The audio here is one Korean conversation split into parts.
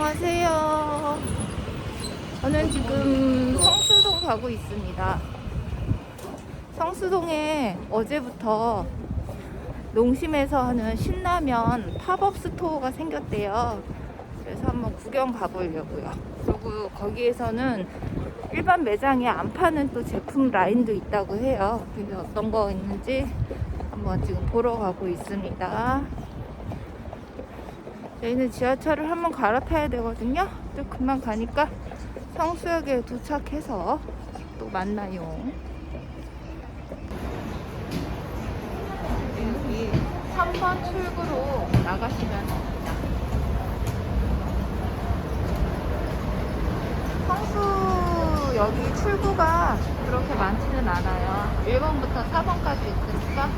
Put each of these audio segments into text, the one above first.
안녕하세요. 저는 지금 성수동 가고 있습니다. 성수동에 어제부터 농심에서 하는 신라면 팝업 스토어가 생겼대요. 그래서 한번 구경 가보려고요. 그리고 거기에서는 일반 매장에 안 파는 또 제품 라인도 있다고 해요. 그래서 어떤 거 있는지 한번 지금 보러 가고 있습니다. 저희는 지하철을 한번 갈아타야 되거든요. 또 금방 가니까 성수역에 도착해서 또 만나요. 여기 3번 출구로 나가시면 됩니다. 성수 여기 출구가 그렇게 많지는 않아요. 1번부터 4번까지 있으니까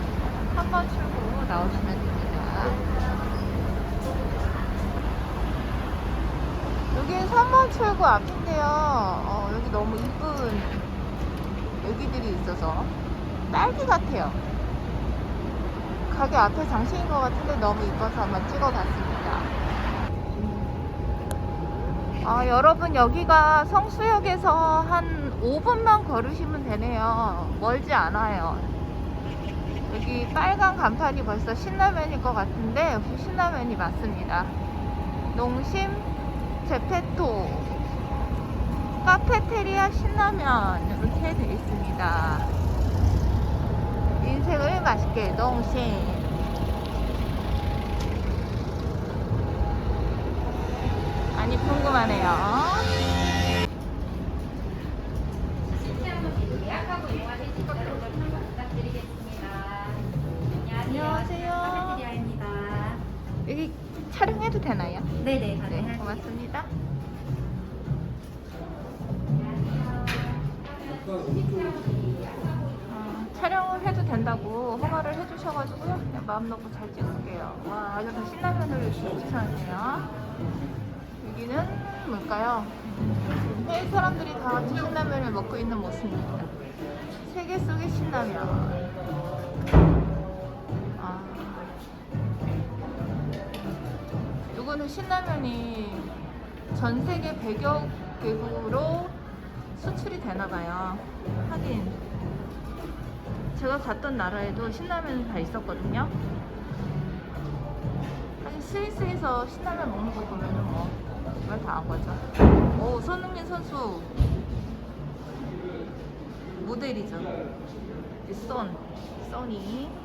3번 출구로 나오시면 됩니다. 여기는 3번 출구 앞인데요. 어, 여기 너무 이쁜 여기들이 있어서 딸기 같아요. 가게 앞에 장식인 것 같은데 너무 이뻐서 한번 찍어봤습니다. 아, 여러분 여기가 성수역에서 한 5분만 걸으시면 되네요. 멀지 않아요. 여기 빨간 간판이 벌써 신라면일 것 같은데 역시 신라면이 맞습니다. 농심 제페토 카페테리아 신라면 이렇게 되어 있습니다. 인생을 맛있게 농심 많이 궁금하네요. 안녕하세요. 해도 되나요? 네네, 네. 고맙습니다. 어, 촬영을 해도 된다고 허가를 해주셔가지고요. 그냥 마음 놓고 잘 찍을게요. 와, 아주 다 신라면을 주셨네요. 여기는 뭘까요? 해외 사람들이 다 같이 신라면을 먹고 있는 모습입니다. 세계 속의 신라면. 아. 요거는 신라면이 전 세계 100여 개국으로 수출이 되나 봐요. 하긴 제가 갔던 나라에도 신라면이 다 있었거든요. 사실 스위스에서 신라면 먹는 거 보면은 뭐말 다안 거죠. 오 손흥민 선수 모델이죠. 이 선, 써니.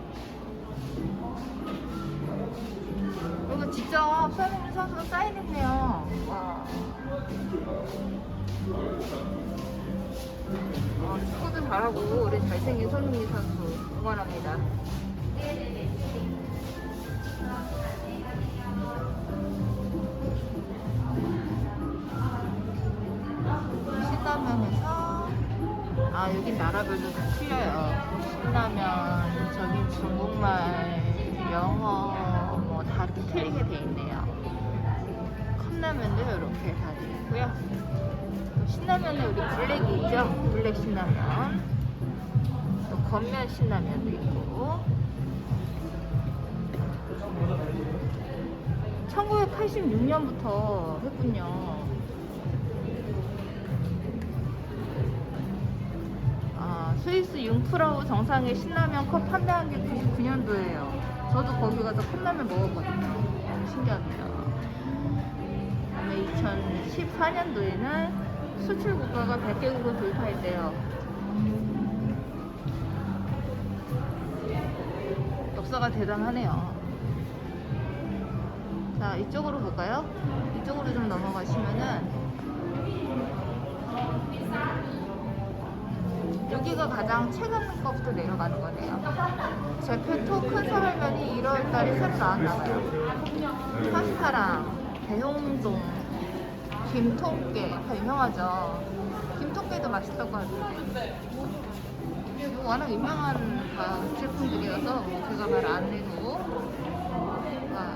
이거 직접 손흥민 선수가 사인했네요. 와. 어, 축구도 잘하고 우리 잘생긴 손흥민 선수 응원합니다. 신라면에서 아 여긴 나라별로 다 틀려요. 신라면 저긴 중국말, 영어 이렇게 돼 있네요. 컵라면도 이렇게 다 돼 있고요. 또 신라면에 우리 블랙이 있죠? 블랙 신라면. 또 겉면 신라면도 있고. 1986년부터 했군요. 아, 스위스 융프라우 정상의 신라면 컵 판매한 게 99년도예요. 저도 거기 가서 컵라면 먹었거든요. 신기하네요. 그다음에 2014년도에는 수출 국가가 100개국을 돌파했대요. 역사가 대단하네요. 자, 이쪽으로 볼까요? 이쪽으로 좀 넘어가시면은 여기가 가장 최근 거부터 내려가는 거네요. 제페토 큰 사발면이 1월달에 새로 나왔나 봐요. 파스타랑 대홍동, 김통깨 다 유명하죠. 김통깨도 맛있다고 하던데. 이거 워낙 유명한 다 제품들이어서 뭐 제가 말 안 해도 와.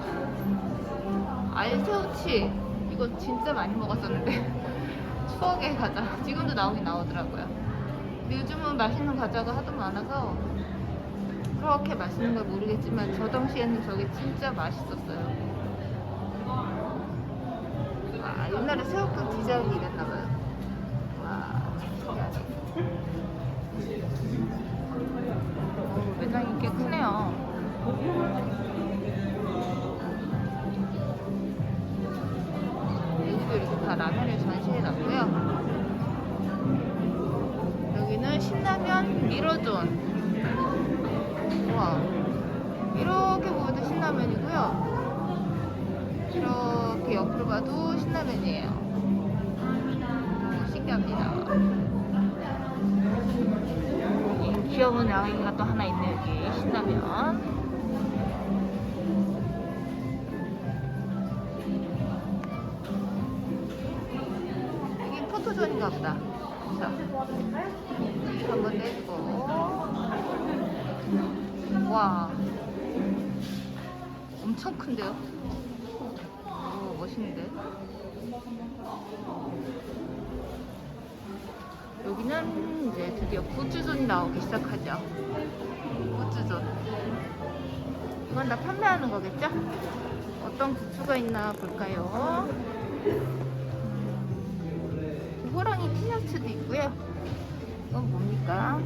알새우치 이거 진짜 많이 먹었었는데 추억의 과자 지금도 나오긴 나오더라고요. 요즘은 맛있는 과자가 하도 많아서 그렇게 맛있는 걸 모르겠지만 저 당시에는 저게 진짜 맛있었어요. 와. 아, 옛날에 새우깡 디자인이 이랬나봐요. 와, 신기하네. 어, 매장이 꽤 크네요. 여기도 이렇게 다 라면을 전시해 놨고요. 신라면 미로존. 와, 이렇게 보면 신라면이고요. 이렇게 옆으로 봐도 신라면이에요. 어, 신기합니다. 이 귀여운 양이가 또 하나 있네 여기 신라면. 포토존인가 보다. 자, 한번 내주고. 와, 엄청 큰데요? 오, 멋있는데? 여기는 이제 드디어 굿즈존이 나오기 시작하죠. 굿즈존. 이건 다 판매하는 거겠죠? 어떤 굿즈가 있나 볼까요? 음, 호랑이 티셔츠도 있고요. 이건 뭡니까?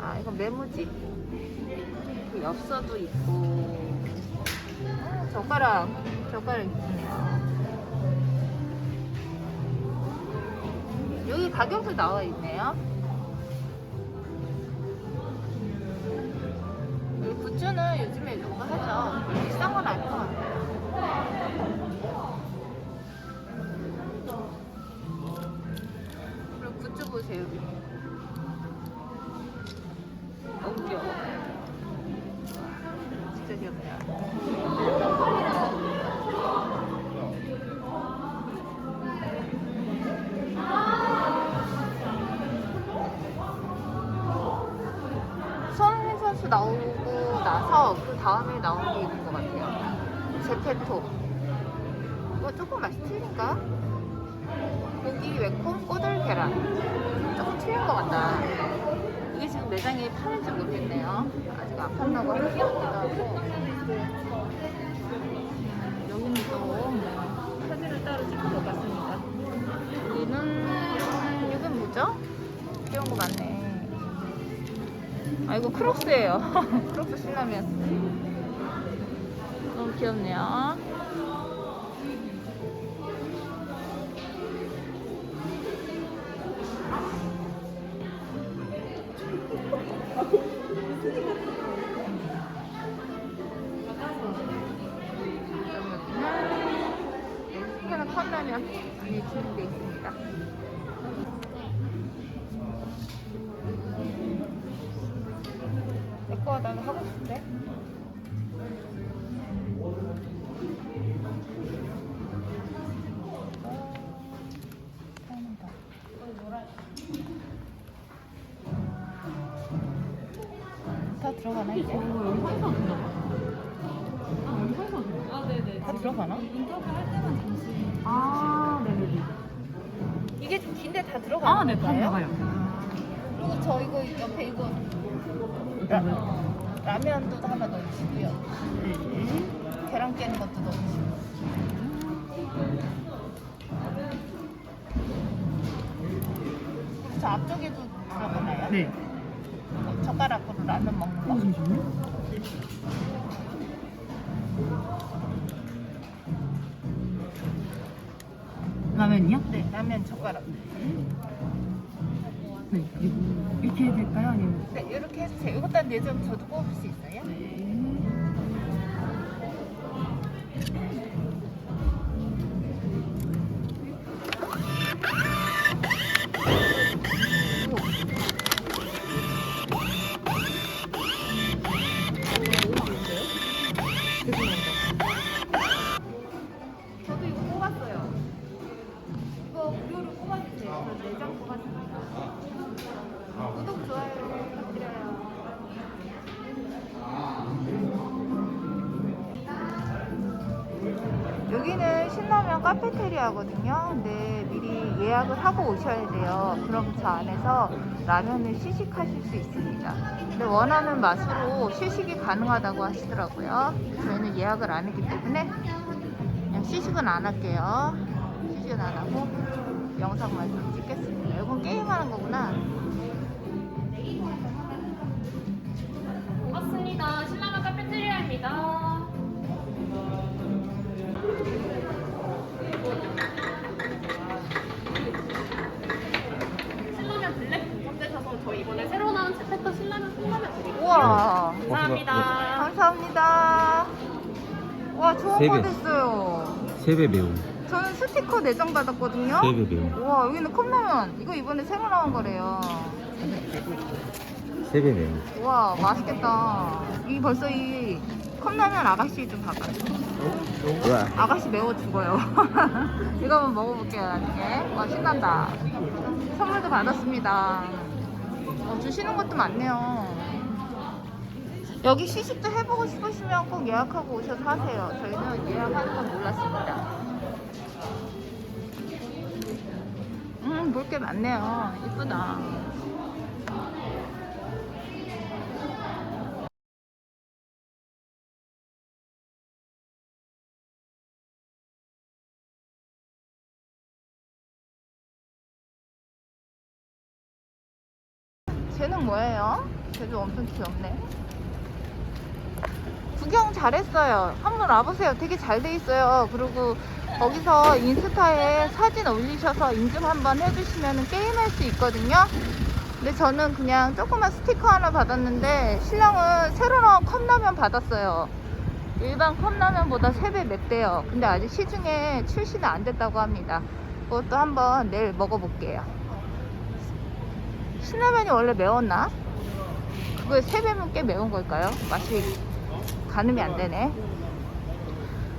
아, 이건 메모지. 그 엽서도 있고. 아, 젓가락. 젓가락 있네요. 여기 가격도 나와 있네요. 이 굿즈는 요즘에 이런 거 하죠. 비싼 건 아닌 것 같아요. 보세요. 너무. 진짜 귀엽다. 손흥민 선수 나오고 나서 그 다음에 나온 게 있는 것 같아요. 제페토. 이거 조금 맛이 틀린가? 고기 매콤 꼬들 계란. 틀린 것 같다. 이게 지금 매장에 파는지 모르겠네요. 아직 안 판다고 것 같기도 하고. 여기는 또 사진을 따로 찍은 것 같습니다. 여기는 이건 뭐죠? 귀여운 거 많네. 아 이거 크록스예요. 크록스 신라면. 너무 귀엽네요. 시켜는 컵라면 안에 준비되어 있습니다. 내거 나는 하고 싶은데. 들어가나? 아, 네네네. 이게 좀 긴데 다 들어가는 아, 네, 다? 들어가요. 그리고 저 이거 옆에 이거 라, 라면도 하나 넣어주시고요. 네. 계란 깨는 것도 넣어주시고. 그리고 저 앞쪽에도 들어가나요? 네. 어, 젓가락으로 라면 먹는 어, 거. 잠시만요. 라면이요? 네, 라면 젓가락. 네. 그리고 이렇게 해야 될까요? 아니면? 네, 이렇게 해주세요. 이것도 한 4점 저도 뽑을 수 있어요? 네. 신라면 카페테리아거든요. 근데 미리 예약을 하고 오셔야 돼요. 그럼 저 안에서 라면을 시식하실 수 있습니다. 근데 원하는 맛으로 시식이 가능하다고 하시더라고요. 저희는 예약을 안 했기 때문에 그냥 시식은 안 할게요. 시식 시즌 안 하고 영상만 좀 찍겠습니다. 이건 게임하는 거구나. 반갑습니다. 신라면 카페테리아입니다. 감사합니다. 와, 좋은 세거 배. 됐어요. 세배 매운 저는 스티커 내장 받았거든요. 세배 매운 우와, 여기는 컵라면. 이거 이번에 새로 나온 거래요. 세배 매운 우와, 맛있겠다. 이 벌써 이 컵라면 아가씨 좀 봐봐. 우와 아가씨 매워 죽어요. 이거 한번 먹어볼게요, 나중에. 와, 신난다. 선물도 받았습니다. 어, 주시는 것도 많네요. 여기 시식도 해보고 싶으시면 꼭 예약하고 오셔서 하세요. 저희는 예약하는 건 몰랐습니다. 음, 볼 게 많네요. 이쁘다. 쟤는 뭐예요? 쟤도 엄청 귀엽네. 구경 잘했어요. 한번 와보세요. 되게 잘 돼 있어요. 그리고 거기서 인스타에 사진 올리셔서 인증 한번 해주시면 게임할 수 있거든요. 근데 저는 그냥 조그만 스티커 하나 받았는데 신랑은 새로 나온 컵라면 받았어요. 일반 컵라면보다 3배 맵대요. 근데 아직 시중에 출시는 안 됐다고 합니다. 그것도 한번 내일 먹어볼게요. 신라면이 원래 매웠나? 그거에 3배면 꽤 매운 걸까요? 맛이 가늠이 안 되네.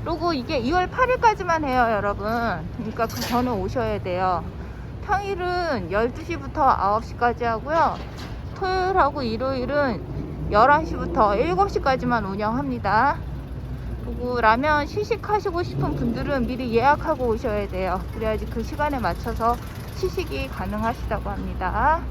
그리고 이게 2월 8일까지만 해요, 여러분. 그러니까 그 전에 오셔야 돼요. 평일은 12시부터 9시까지 하고요. 토요일하고 일요일은 11시부터 7시까지만 운영합니다. 그리고 라면 시식하시고 싶은 분들은 미리 예약하고 오셔야 돼요. 그래야지 그 시간에 맞춰서 시식이 가능하시다고 합니다.